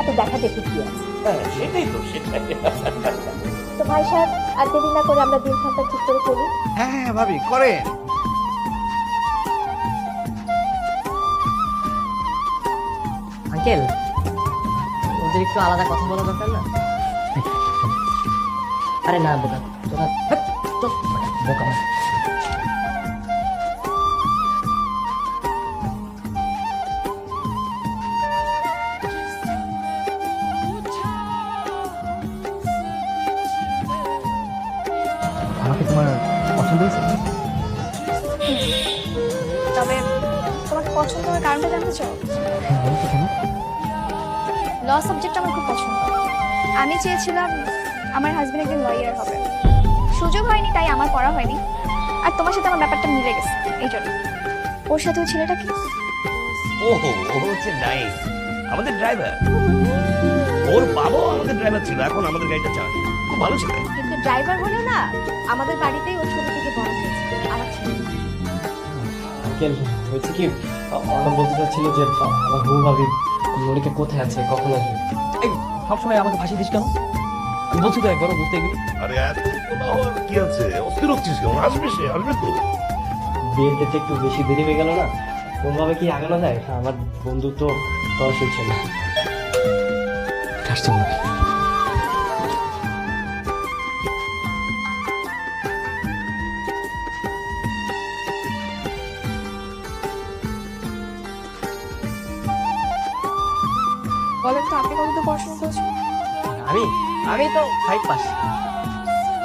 এত দেখা দেখি কি আছে? হ্যাঁ সেটাই তো সেটাই। তো ভাই সাহেব আর দেরি না করে আমরা দিনখানটা ঠিক করে ফেলি। হ্যাঁ হ্যাঁ ভাবি করে আঙ্কেল ওদের একটু আলাদা কথা বলা দরকার না? আরে না বোকা। তোরা বোকা। তবে তোমাকে পছন্দ হওয়ার কারণটা জানতে চাও? হ্যাঁ ল সাবজেক্ট আমার খুব পছন্দ। আমি চেয়েছিলাম আমার হাজবেন্ড একজন লয়ার হবে। সুযোগ হয়নি তাই আমার পড়া হয়নি। আর তোমার সাথে আমার ব্যাপারটা মিলে গেছে এই জন্য। ওর সাথে ওই ছেলেটা কি? ওহো ও হচ্ছে নাইস আমাদের ড্রাইভার ওর বাবাও আমাদের ড্রাইভার ছিল এখন আমাদের গাড়িটা চালায়। খুব ভালো ছিল। ড্রাইভার হলে না আমাদের বাড়িতেই ও ছোট থেকে বড় হয়েছে আমার ছেলে। আঙ্কেল হয়েছে কি? অর্ণব বলতে চাচ্ছিল যে আমার বউ ভাবি মনিকা কোথায় আছে? কখন আসবে? এই সবসময় আমাকে ফাঁসি দিস কেন? আমি বলছি তো একবারও বুঝতে এগুলি আরে কি আছে? অস্থির হচ্ছিস কেমন আসবে সে আসবে তো। ডেটে একটু বেশি দেরি হয়ে গেল না? কোনোভাবে কি আগানো যায়? আমার বন্ধুত্ব বয়স হচ্ছে না আসছে বলেন তো আপনি কত পড়াশোনা করেছেন আমি? আমি তো ফাইভ পাস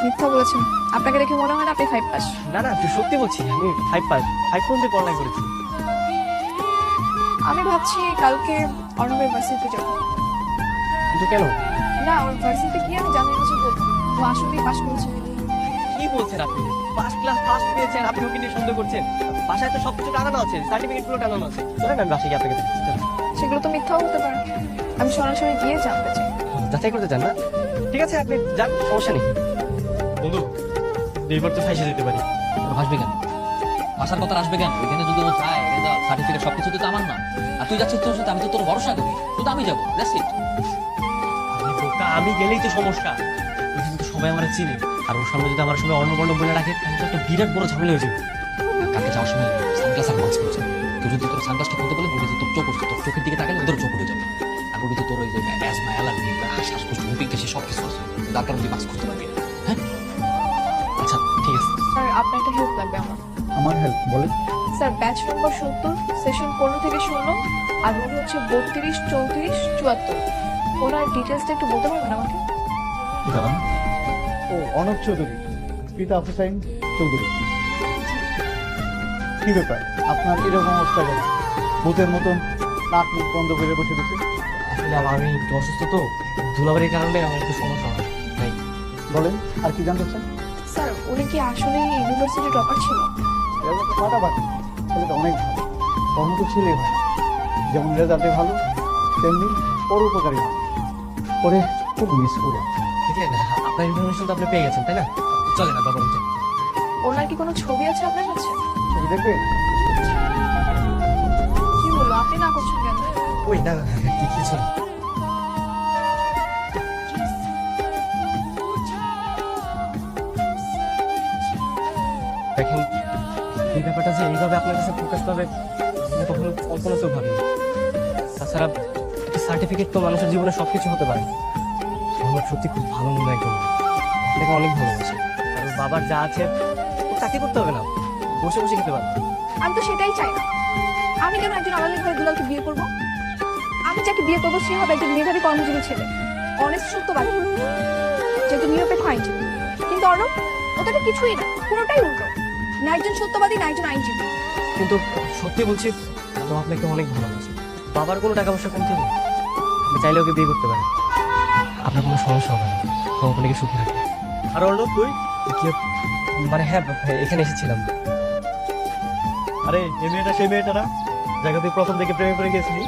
মিথ্যা বলেছেন। আপনাকে দেখে মনে হয় না আপনি ফাইভ পাস না না তুই সত্যি বলছি আমি ফাইভ পাস ফাইভ পর্যন্ত পড়ালেখা করেছি। আমি ভাবছি কালকে অর্ণবের ভার্সিটিতে যাব। কিন্তু কেন? না ওর ভার্সিটিতে গিয়ে আমি জানার কিছু বলব ও আসলেই পাস করেছে কি বলছেন আপনি? ফার্স্ট ক্লাস ফার্স্ট পেয়েছেন আপনি ওকে নিয়ে সন্দেহ করছেন? বাসায় তো সবকিছু টানানো আছে সার্টিফিকেটগুলো টানানো আছে। চলেন আমি বাসায় গিয়ে আপনাকে সেগুলো তো মিথ্যাও হতে পারে। আমি সরাসরি গিয়ে জানতে চাই। যাচাই করতে চান না? ঠিক আছে আপনি যান সমস্যা নেই। বন্ধু এইবার তো ফাইসে যেতে পারি। আসবে কেন? ভাষার কথা আসবে কেন? এখানে যদি ও চায় রেজাল্ট সার্টিফিকেট সবকিছু তো আমার না। আর তুই যাচ্ছিস তোর সাথে আমি তো তোর ভরসা করি। তো আমি যাব দ্যাটস ইট আমি গেলেই তো সমস্যা। তো সবাই আমার চিনে। আর ওর সামনে যদি আমার সঙ্গে অন্নবর্ণ বলে রাখে তাহলে তো একটা বিরাট বড় ঝামেলা হয়ে যাবে। কালকে যাওয়ার সময় সানগ্লাস আর মাস্ক পরেছে। তুই যদি তোর সানগ্লাসটা খুলতে বলে বলি যে তোর চোখ তোর চোখের দিকে তাকালে ওদের চোখ উঠে যাবে। যে তোর ওই যে অ্যাজমা অ্যালার্জি সে সব কিছু আছে। কারণে তুই মাস্ক করতে পারবি হ্যাঁ? আচ্ছা ঠিক আছে। স্যার আপনার একটা হেল্প লাগবে আমার। আমার হেল্প বলেন। স্যার ব্যাচ নম্বর সত্তর সেশন পনেরো থেকে ষোলো আর রুল হচ্ছে বত্রিশ চৌত্রিশ চুয়াত্তর। ওনার ডিটেলসটা একটু বলতে পারবেন আমাকে? ও অনব চৌধুরী পিতা হুসাইন চৌধুরী। কি ব্যাপার? আপনার এরকম অবস্থা কেন? ভূতের মতন নাক মুখ বন্ধ করে বসে বসে আসলে আমি একটু অসুস্থ তো ধুলাবাড়ির কারণে আমার একটু সমস্যা হয়। তাই। বলেন আর কি জানতে চান? স্যার উনি কি আসলে ইউনিভার্সিটি টপার ছিল? রেজাল্ট ফাটাফাটি ছেলেটা অনেক ভালো। কর্ম তো ছেলে ভালো যেমন রেজাল্টে ভালো তেমনি পরোপকারী ভালো। পরে খুব মিস করে। ঠিক আছে আপনার ইনফরমেশন তো আপনি পেয়ে গেছেন তাই না? চলে না বাবা বলছেন ওনার কি কোনো ছবি আছে আপনার কাছে? ছবি দেখবেন? কি বলল? আপনি না করছেন কেন? ওই না দেখেন, এই ব্যাপারটা যে এইভাবে আপনার কাছে প্রকাশ পাবে কখনো কল্পনাতেও ভাবিনি। তাছাড়া সার্টিফিকেট তো মানুষের জীবনে সব কিছু হতে পারে। আমার সত্যি খুব ভালো মনে একদম দেখে অনেক ভালোবাসে। আর বাবার যা আছে চাকরি করতে হবে না। বসে বসে খেতে পারবে আমি তো সেটাই চাই আমি কেন একজন আমাদের ঘরে দুলালকে বিয়ে করব? আমি যাকে বিয়ে করব, সে হবে একজন মেধাবী কর্মজীবী ছেলে। অনেস্ট সত্যবাদী যেহেতু নিরপেক্ষ আইনজীবী। কিন্তু অর্ণব ওটাকে কিছুই না, পুরোটাই উল্টো। না একজন সত্যবাদী, না একজন আইনজীবী। কিন্তু সত্যি বলছি ও আপনাকে অনেক ভালোবাসে। বাবার কোনো টাকা পয়সা কমতে নেই। আপনি চাইলে ওকে বিয়ে করতে পারেন। আপনার কোনো সমস্যা হবে না। ও আপনাকে সুখী রাখবে আর অর্ণব তুই? মানে হ্যাঁ এখানে এসেছিলাম। আরে, এই মেয়েটা সেই মেয়েটা না? তুই প্রথম থেকে প্রেমে পড়ে গেছিলি